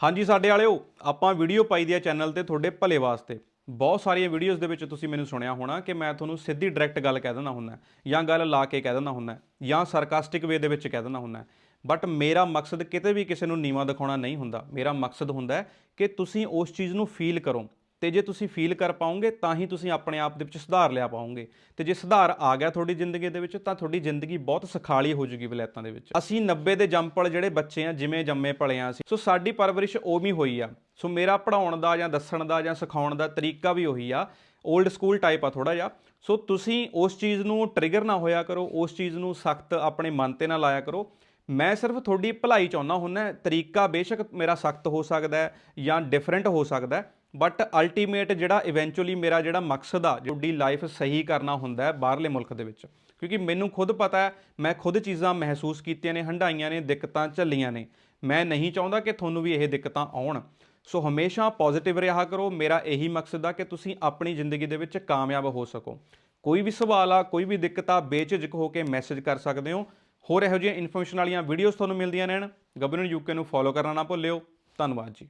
ਹਾਂਜੀ ਸਾਡੇ ਵਾਲਿਓ, ਆਪਾਂ ਵੀਡੀਓ ਪਾਈ ਦੀ ਆ ਚੈਨਲ ਤੇ ਤੁਹਾਡੇ ਭਲੇ ਵਾਸਤੇ। ਬਹੁਤ ਸਾਰੀਆਂ ਵੀਡੀਓਜ਼ ਦੇ ਵਿੱਚ ਤੁਸੀਂ ਮੈਨੂੰ ਸੁਣਿਆ ਹੋਣਾ ਕਿ ਮੈਂ ਤੁਹਾਨੂੰ ਸਿੱਧੀ ਡਾਇਰੈਕਟ ਗੱਲ ਕਹਿ ਦਿੰਦਾ ਹੁੰਦਾ ਜਾਂ ਗੱਲ ਲਾ ਕੇ ਕਹਿ ਦਿੰਦਾ ਹੁੰਦਾ ਜਾਂ ਸਰਕਾਸਟਿਕ ਵੇ ਦੇ ਵਿੱਚ ਕਹਿ ਦਿੰਦਾ ਹੁੰਦਾ ਬਟ ਮੇਰਾ ਮਕਸਦ ਕਿਤੇ ਵੀ ਕਿਸੇ ਨੂੰ ਨੀਵਾ ਦਿਖਾਉਣਾ ਨਹੀਂ ਹੁੰਦਾ। ਮੇਰਾ ਮਕਸਦ ਹੁੰਦਾ ਕਿ ਤੁਸੀਂ ਉਸ ਚੀਜ਼ ਨੂੰ ਫੀਲ ਕਰੋ। ਤੇ ਜੇ ਤੁਸੀਂ ਫੀਲ ਕਰ ਪਾਓਗੇ, ਤਾਂ ਹੀ ਤੁਸੀਂ ਆਪਣੇ ਆਪ ਦੇ ਵਿੱਚ ਸੁਧਾਰ ਲਿਆ ਪਾਓਗੇ। ਤੇ ਜੇ ਸੁਧਾਰ ਆ ਗਿਆ ਤੁਹਾਡੀ ਜ਼ਿੰਦਗੀ ਦੇ ਵਿੱਚ, ਤਾਂ ਤੁਹਾਡੀ ਜ਼ਿੰਦਗੀ ਬਹੁਤ ਸਖਾਲੀ ਹੋ ਜੂਗੀ ਵਲੈਤਾਂ ਦੇ ਵਿੱਚ। ਅਸੀਂ 90 ਦੇ ਜੰਪਲ ਜਿਹੜੇ ਬੱਚੇ ਆ, ਜਿਵੇਂ ਜੰਮੇ ਪਲੇ ਆ ਅਸੀਂ। ਸੋ ਸਾਡੀ ਪਰਵਰਿਸ਼ ਉਵੇਂ ਹੀ ਹੋਈ ਆ। ਸੋ ਮੇਰਾ ਪੜਾਉਣ ਦਾ ਜਾਂ ਦੱਸਣ ਦਾ ਜਾਂ ਸਿਖਾਉਣ ਦਾ ਤਰੀਕਾ ਵੀ ਉਹੀ ਆ। 올ਡ ਸਕੂਲ ਟਾਈਪ ਆ ਥੋੜਾ ਜਿਹਾ। ਸੋ ਤੁਸੀਂ ਉਸ ਚੀਜ਼ ਨੂੰ ਟ੍ਰਿਗਰ ਨਾ ਹੋਇਆ ਕਰੋ, ਉਸ ਚੀਜ਼ ਨੂੰ ਸਖਤ ਆਪਣੇ ਮਨ ਤੇ ਨਾ ਲਾਇਆ ਕਰੋ। ਮੈਂ ਸਿਰਫ ਤੁਹਾਡੀ ਭਲਾਈ ਚਾਹੁੰਦਾ ਹੁੰਦਾ ਤਰੀਕਾ ਬੇਸ਼ੱਕ ਮੇਰਾ ਸਖਤ ਹੋ ਸਕਦਾ ਹੈ ਜਾਂ ਡਿਫਰੈਂਟ ਹੋ ਸਕਦਾ ਹੈ। ਬਟ ਅਲਟੀਮੇਟ ਜਿਹੜਾ ਇਵੈਂਚੁਅਲੀ ਮੇਰਾ ਜਿਹੜਾ ਮਕਸਦ ਆ, ਤੁਹਾਡੀ ਲਾਈਫ ਸਹੀ ਕਰਨਾ ਹੁੰਦਾ ਹੈ ਬਾਹਰਲੇ ਮੁਲਕ ਦੇ ਵਿੱਚ। ਕਿਉਂਕਿ ਮੈਨੂੰ ਖੁਦ ਪਤਾ ਹੈ, ਮੈਂ ਖੁਦ ਚੀਜ਼ਾਂ ਮਹਿਸੂਸ ਕੀਤੀਆਂ ਨੇ ਹੰਡਾਈਆਂ ਨੇ, ਦਿੱਕਤਾਂ ਝੱਲੀਆਂ ਨੇ। ਮੈਂ ਨਹੀਂ ਚਾਹੁੰਦਾ ਕਿ ਤੁਹਾਨੂੰ ਵੀ ਇਹ ਦਿੱਕਤਾਂ ਆਉਣ। ਸੋ ਹਮੇਸ਼ਾ ਪੋਜ਼ਿਟਿਵ ਰਿਹਾ ਕਰੋ, ਮੇਰਾ ਇਹੀ ਮਕਸਦ ਆ ਕਿ ਤੁਸੀਂ ਆਪਣੀ ਜ਼ਿੰਦਗੀ ਦੇ ਵਿੱਚ ਕਾਮਯਾਬ ਹੋ ਸਕੋ। ਕੋਈ ਵੀ ਸਵਾਲ ਆ, ਕੋਈ ਵੀ ਦਿੱਕਤ ਆ, ਬੇਝਿਜਕ ਹੋ ਕੇ ਮੈਸੇਜ ਕਰ ਸਕਦੇ ਹੋ। ਹੋਰ ਇਹੋ ਜਿਹੀਆਂ ਇਨਫੋਰਮੇਸ਼ਨ ਵਾਲੀਆਂ ਵੀਡੀਓਜ਼ ਤੁਹਾਨੂੰ ਮਿਲਦੀਆਂ ਰਹਿਣ। ਗੱਬਰੂ ਯੂਕੇ ਨੂੰ ਫੋਲੋ ਕਰਨਾ ਨਾ ਭੁੱਲਿਓ। ਧੰਨਵਾਦ ਜੀ।